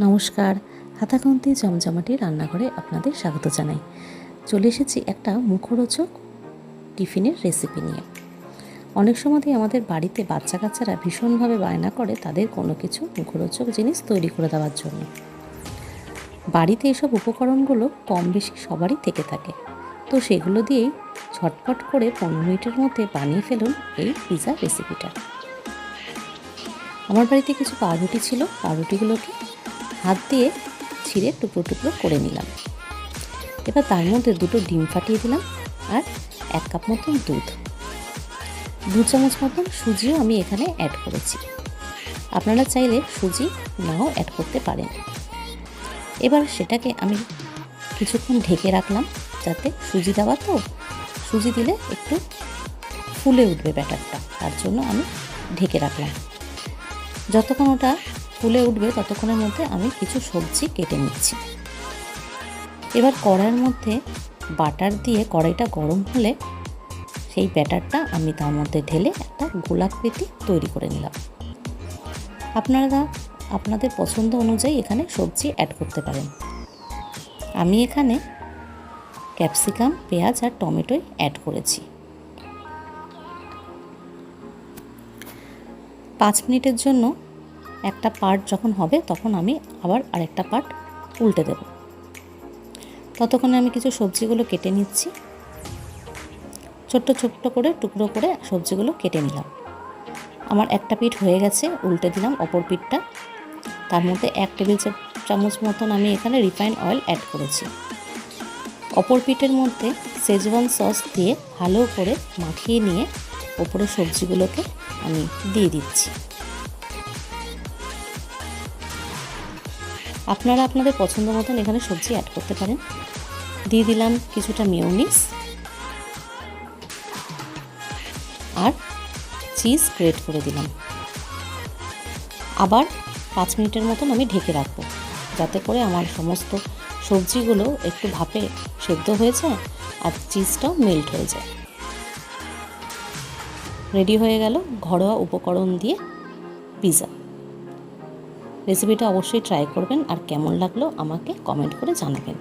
নমস্কার। হাতাকন্তি জমজমাটি রান্নাঘরে আপনাদের স্বাগত জানাই। চলে এসেছি একটা মুখরোচক টিফিনের রেসিপি নিয়ে। অনেক সময়ই আমাদের বাড়িতে বাচ্চা কাচ্চারা ভীষণভাবে বায়না করে তাদের কোনো কিছু মুখরোচক জিনিস তৈরি করে দেওয়ার জন্য। বাড়িতে এসব উপকরণগুলো কম বেশি সবারই থেকে থাকে। তো সেগুলো দিয়েই ঝটপট করে পনেরো মিনিটের মধ্যে বানিয়ে ফেলুন এই পিৎজা রেসিপিটা আমার বাড়িতে কিছু পাউরুটি ছিল, পাউরুটিগুলোকে হাত দিয়ে ছিঁড়ে টুকরো টুকরো করে নিলাম। এবার তার মধ্যে দুটো ডিম ফাটিয়ে দিলাম আর এক কাপ মতন দুধ। দু চামচ মতন সুজিও আমি এখানে অ্যাড করেছি। আপনারা চাইলে সুজি নাও অ্যাড করতে পারেন। এবার সেটাকে আমি কিছুক্ষণ ঢেকে রাখলাম যাতে সুজি দেওয়া তো, সুজি দিলে একটু ফুলে উঠবে ব্যাটারটা, তার জন্য আমি ঢেকে রাখলাম। যতক্ষণ ওটা ফুলে উঠবে ততক্ষণের মধ্যে আমি কিছু সবজি কেটে নিচ্ছি। এবার কড়াইয়ের মধ্যে বাটার দিয়ে কড়াইটা গরম হলে সেই ব্যাটারটা আমি তার মধ্যে ঢেলে একটা গোলাকৃতি তৈরি করে নিলাম। আপনারা, আপনাদের পছন্দ অনুযায়ী এখানে সবজি অ্যাড করতে পারেন। আমি এখানে ক্যাপসিকাম, পেঁয়াজ আর টমেটোই অ্যাড করেছি। পাঁচ মিনিটের জন্য একটা পার্ট যখন হবে, তখন আমি আবার আরেকটা পার্ট উল্টে দেব। ততক্ষণে আমি কিছু সবজিগুলো কেটে নিচ্ছি। ছোট্ট ছোট্ট করে, টুকরো করে সবজিগুলো কেটে নিলাম। আমার একটা পিঠ হয়ে গেছে, উল্টে দিলাম অপর পিঠটা। তার মধ্যে এক টেবিল চামচ মতন আমি এখানে রিফাইন্ড অয়েল অ্যাড করেছি। অপর পিঠের মধ্যে সেজওয়ান সস দিয়ে ভালো করে মাখিয়ে নিয়ে ওপরে সবজিগুলোকে আমি দিয়ে দিচ্ছি। আপনারা আপনাদের পছন্দ মতন এখানে সবজি অ্যাড করতে পারেন। দিয়ে দিলাম কিছুটা মিউনিস আর চিজ গ্রেট করে দিলাম। আবার পাঁচ মিনিটের মতন আমি ঢেকে রাখব, যাতে করে আমার সমস্ত সবজিগুলো একটু ভাপে সেদ্ধ হয়ে যায় আর চিজটাও মেল্ট হয়ে যায়। রেডি হয়ে গেল ঘরোয়া উপকরণ দিয়ে পিৎজা রেসিপিটা অবশ্যই ট্রাই করবেন আর কেমন লাগল আমাকে কমেন্ট করে জানাবেন।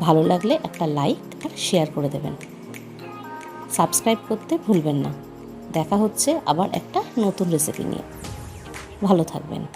ভালো লাগলে একটা লাইক আর শেয়ার করে দেবেন। সাবস্ক্রাইব করতে ভুলবেন না। দেখা হচ্ছে আবার একটা নতুন রেসিপি নিয়ে। ভালো থাকবেন।